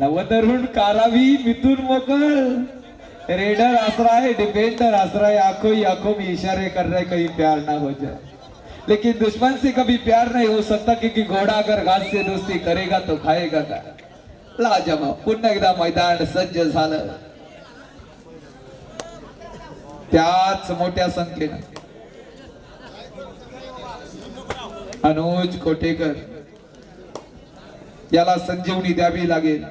नवतरुण कारावी मिथुन मोकल रेडर आसरा है डिफेंडर आसरा है आंखों ही आंखों में इशारे कर रहे कहीं प्यार ना हो जाए। लेकिन दुश्मन से कभी प्यार नहीं हो सकता क्योंकि घोड़ा अगर घास से दोस्ती करेगा तो खाएगा का लाजवाब। पुन्हा एकदा मैदान सज्ज झालं। त्याच मोठ्या संख्येनं। अनुज कोटेकर याला संजीवनी द्यावी लागेल.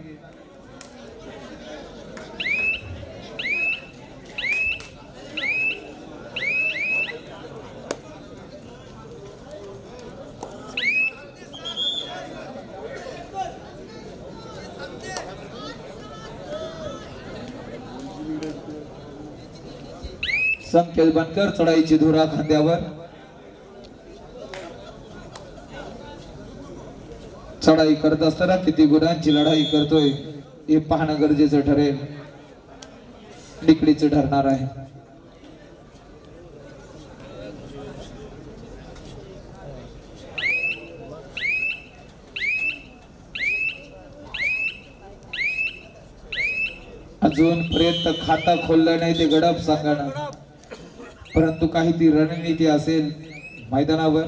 संकेत बनकर चढाईची धुरा खांद्यावर. चढाई करत असताना किती गुणांची लढाई करतोय हे पाहणं गरजेचं ठरेल. निकडीचं ठरणार आहे. अजून पर्यंत खातं खोललं नाही ते गडप सांगणं परंतु काही ती रणनीती असेल मैदानावर.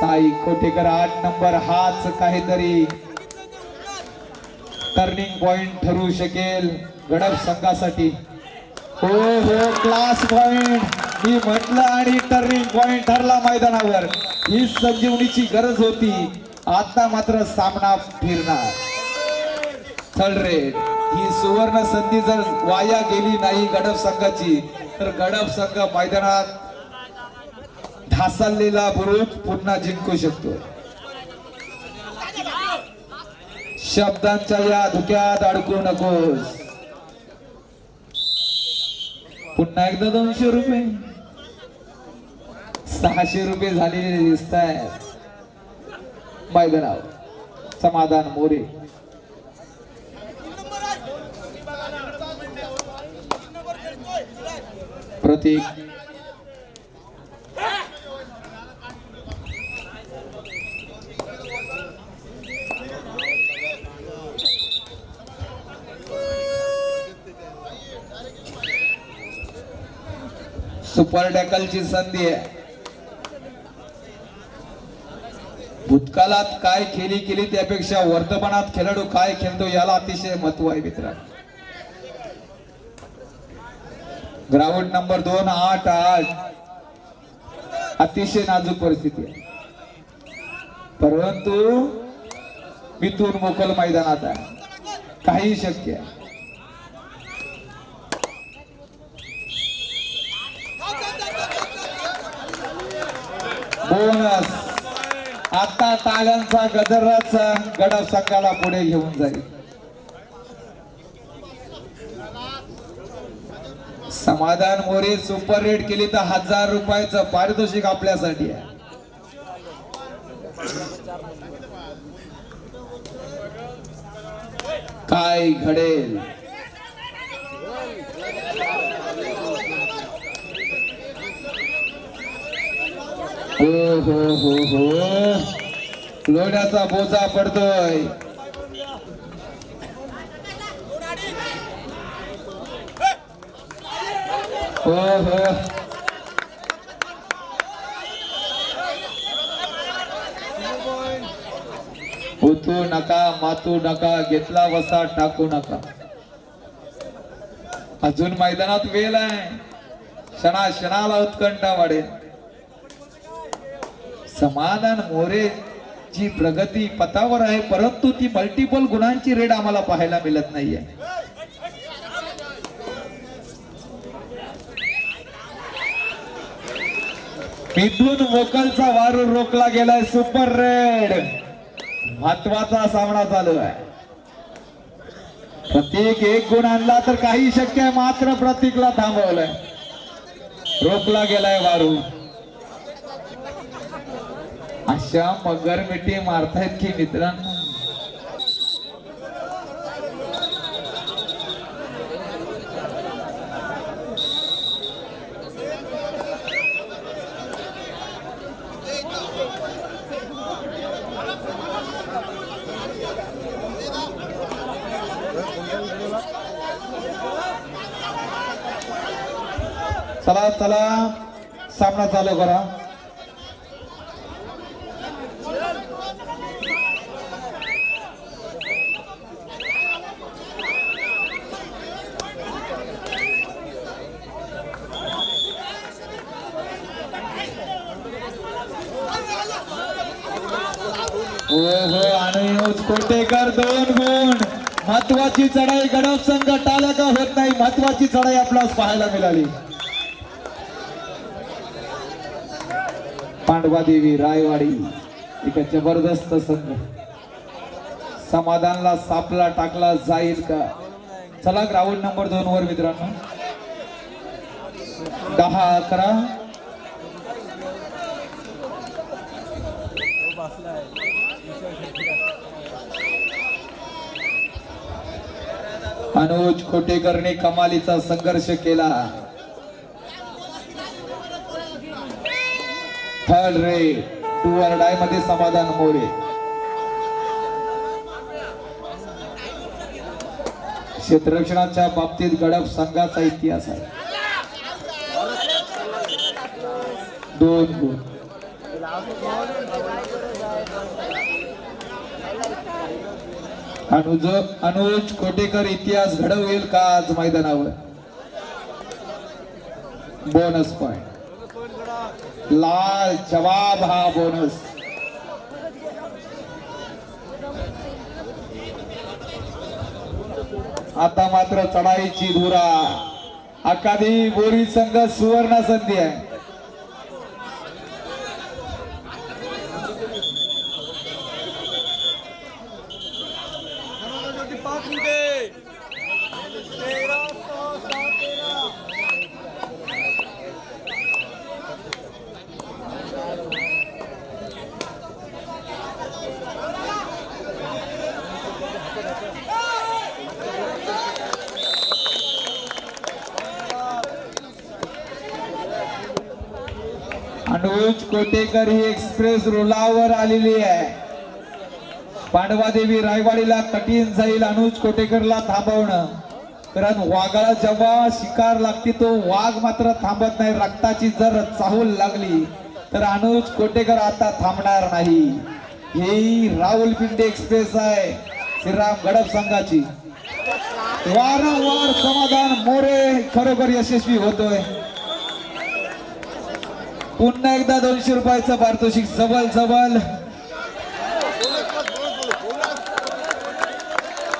साई खोटेकर आठ नंबर हाच काहीतरी. टर्निंग पॉइंट ठरू शकेल गडप संघासाठी. हो हो क्लास पॉइंट मी म्हटलं आणि टर्निंग पॉइंट ठरला मैदानावर. ही संजीवनीची गरज होती. आता मात्र सामना फिरणार. थर्ड रेड ही सुवर्ण संधी जर वाया गेली नाही गडप संघाची तर गडप संघ मैदानात ढासळलेला बुरुज पुन्हा जिंकू शकतो. शब्दांच्या या धुक्यात अडकू नकोस. पुन्हा एकदा दोनशे रुपये. सहाशे रुपये झालेले दिसत आहेत मैदानावर. समाधान मोरे. प्रतीक सुपर डॅकलची संधी आहे. भूतकाळात काय खेळी केली त्यापेक्षा वर्तमानात खेळाडू काय खेळतो याला अतिशय महत्त्व आहे मित्र. ग्राउंड नंबर दोन आठ आठ. अतिशय नाजूक परिस्थिती आहे. परंतु मिथून मोकल मैदानात आहे. काही शक्य आहे. बोनस. आता तागांचा गजराचा गडप संघाला पुढे घेऊन जाईल. समाधान मोरे सुपर रेट केली तर हजार रुपयाचं पारितोषिक आपल्यासाठी आहे. काय घडेल? हो हो हो हो. लोण्याचा बोजा पडतोय. हो हो. उतू नका मातू नका घेतला वसा टाकू नका. अजून मैदानात वेल आहे. क्षणा क्षणाला उत्कंठा वाढेल. समाधान मोरे ची प्रगती पथावर आहे परंतु ती मल्टिपल गुणांची रेड आम्हाला पाहायला मिळत नाहीये. मिथून वोकलचा वारू रोखला गेलाय सुपर रेड. महत्त्वाचा सामना चालू आहे. प्रत्येक एक गुण आणला तर काही शक्य आहे मात्र प्रतीकला थांबवलंय. रोखला गेलाय वारू अशा मगर मिठी मारतायत की मित्रांनो चला चला. सामना चालू करा हो हो आणि कोटेकर दोन गुण. महत्वाची चढाई गडप संघ टाला का होत नाही? महत्वाची चढाई आपल्यास पाहायला मिळाली. पांडवा देवी रायवाडी एक जबरदस्त संघ. समाधानला सापला टाकला जाईल का? चला ग्राउंड नंबर दोन वर मित्रांनो. दहा अकरा. अनुज खोटेकरने कमालीचा संघर्ष केला. थर्ड रे टू आर डायमध्ये समाधान मोरे. क्षेत्ररक्षणाच्या बाबतीत गडप संघाचा इतिहास आहे. दोन गुण. अनुज अनुज कोटेकर इतिहास घडवेल का आज मैदानावर? बोनस पॉइंट लाल जवाब हा बोनस आता मात्र चढाईची धुरा. अकादी बोरी संघ सुवर्ण संधी आहे पाच मिनिटे तेरा सहा सहा तेरा अनुज कोटेकर ही एक्सप्रेस रुलावर आलेली आहे. पांडवादेवी रायवाडीला कठीण जाईल अनुज कोटेकरला थांबवणं. कारण वाघाला जेव्हा शिकार लागते तो वाघ मात्र थांबत नाही. रक्ताची जर चाहूल लागली तर अनुज कोटेकर आता थांबणार नाही. ही राहुलपिंडी एक्सप्रेस आहे. श्रीराम गडप संघाची. वारंवार समाधान मोरे खरोखर यशस्वी होतोय. पुन्हा एकदा दोनशे रुपयाचं पारितोषिक सबल सबल.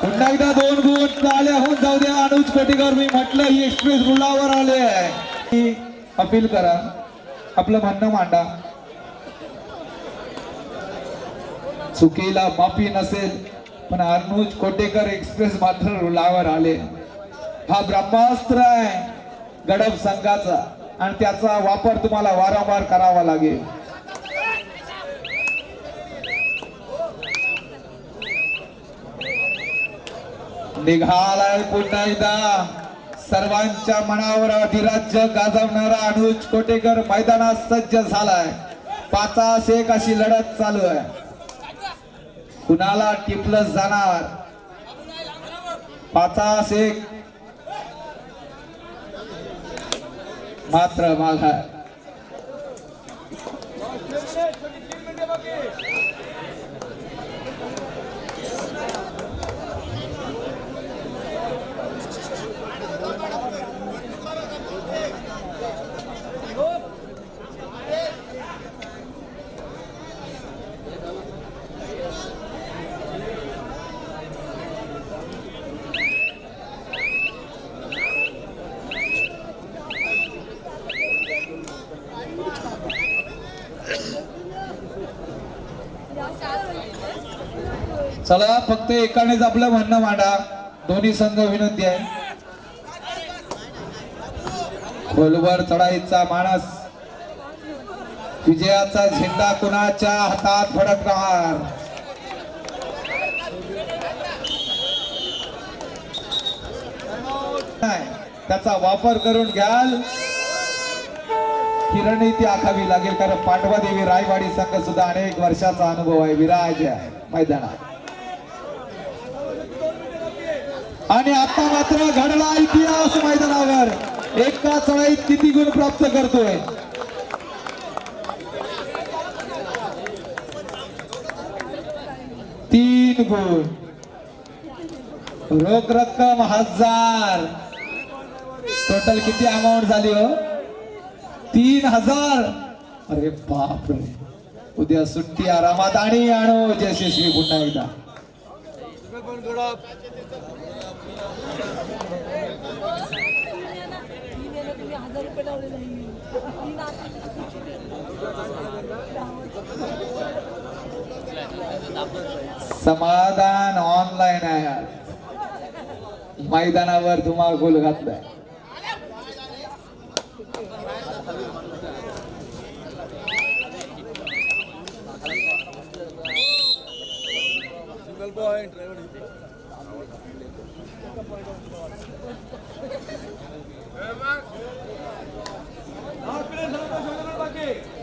पुन्हा एकदा दोन गुण आले होऊन जाऊ द्या. अनुज कोटेकर मी म्हटलं ही एक्सप्रेस रुळावर आले आहे. अपील करा. आपलं म्हणणं मांडा. चुकीला माफी नसेल पण अनुज कोटेकर एक्सप्रेस मात्र रुळावर आले. हा ब्रह्मास्त्र आहे. गडप संघाचा. आणि त्याचा वापर तुम्हाला वारंवार करावा लागेल. निघालाय पुन्हा एकदा. सर्वांच्या मनावर अधिराज्य गाजवणारा अनुज कोटेकर मैदानात सज्ज झालाय. पाचास एक अशी लढत चालू आहे. कुणाला टिपलं जाणार? पाचास एक मात्र माघार. चला फक्त एकानेच आपलं म्हणणं मांडा. दोन्ही संघ विनंती आहे. खोलवर चढाईचा माणस विजयाचा झेंडा कुणाच्या हातात फडकणार? नाही, त्याचा वापर करून घ्याल. ही रणनीती आखावी लागेल कारण पांडवा देवी रायवाडी संघ सुद्धा अनेक वर्षाचा अनुभव आहे. विराज आहे मैदानात. आणि आता मात्र घडला इतिहास मैदानावर. एका चढाईत किती गुण प्राप्त करतोय? तीन गुण. रोख रक्कम हजार. टोटल किती अमाऊंट झाली हो? तीन हजार. अरे बापरे. उद्या सुट्टी आरामात आणि आणू यशस्वी पुन्हा एकदा सिंगल पॉईंट गडप तुम्ही हजार रुपये लावले नाही समाधान ऑनलाईन आहे. आज. मैदानावर धुमाकूल घातलाय. Single Hey, man. Now, please, help us,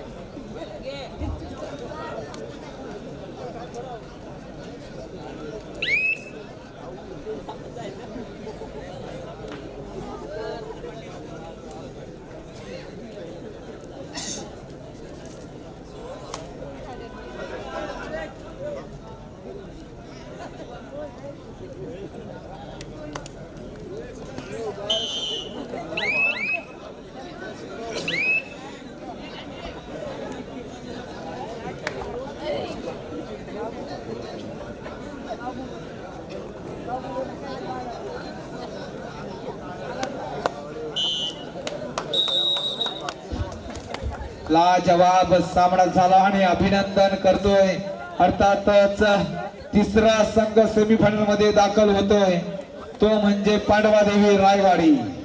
ला जवाब सामना झाला आणि अभिनंदन करतोय. अर्थातच तिसरा संघ सेमीफायनलमध्ये दाखल होतोय. तो म्हणजे पांडवा देवी रायवाडी.